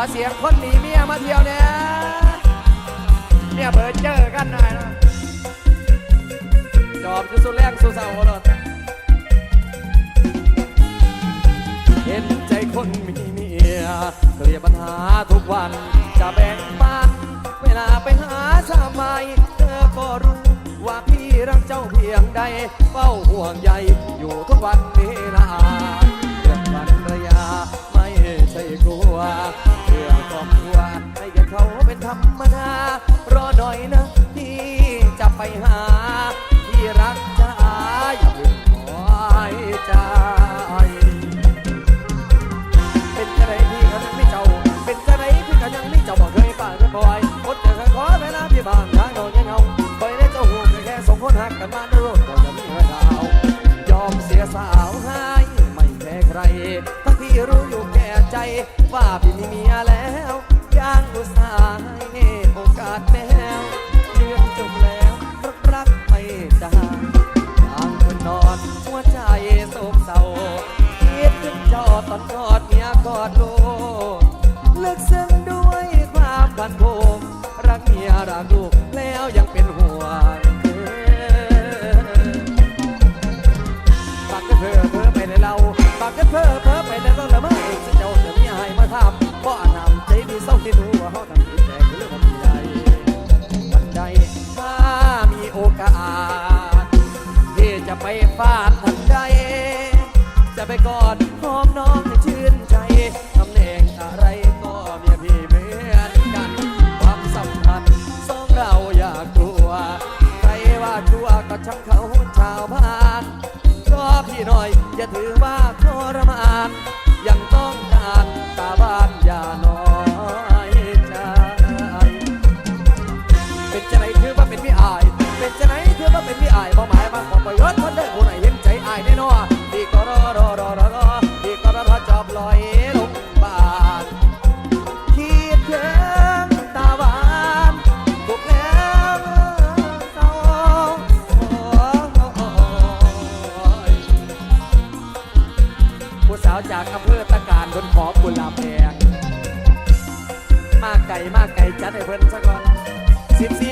อเสียงคนหนีเมียมาเที่ยวเนี่ยเนี่ยเบิดเจอกันหน่อยนะจอบอยู่สุดแรงสุดเศร้าเลยเห็นใจคนมีเมียเคลียปัญหาทุกวัน จะแบ่งปันเวลาไปหาชาไมเธอก็รู้ว่าพี่รักเจ้าเพียงใดเฝ้าห่วงใยอยู่ทุกวันนี้นะ ธรรมดารอหน่อยนะที่จะไปหา ที่รักจ้าอย่าเพิ่งคอยใจ เป็นจะไรพี่เขายังไม่เจ้า เป็นจะไรพี่เขายังไม่เจ้าบอกเคยป่าเคยบ่อยคนเจอกันขอเวลาที่บานทางโดนยังเงาคอยได้เจ้าหูแค่สองคนหักกันมาในรถก็จะมีเวลายอมเสียสาวให้ไม่แพ้ใครทั้งที่รู้อยู่แก่ใจว่าพี่มีเมียแล้ว ย่างอุตส่าห์ให้โอกาสแล้วเรื่องจบแล้วรักรักไม่จางทางคนนอนหัวใจโศกเศร้าคิดถึงจอตอนกอดเมียกอดลูกเลึกซึ้งด้วยความพันผูกรักเมียรักลูกแล้วยังเป็นห่วง จะไปฟาดทันใด จะไปกอดหอมน้องให้ชื่นใจตำแหน่งอะไรก็เมียพี่เหมือนกัน ความสัมพันธ์สองเราอย่ากลัว ใครว่าชัวก็ช่างเขาชาวบ้านก็พี่หน่อยอย่าถือว่าทรมานาวจากอำเภอตะการบนขอบกุลาแพงมาไก่มาไก่จัดให้เพิ่นซะก่อนสิบสี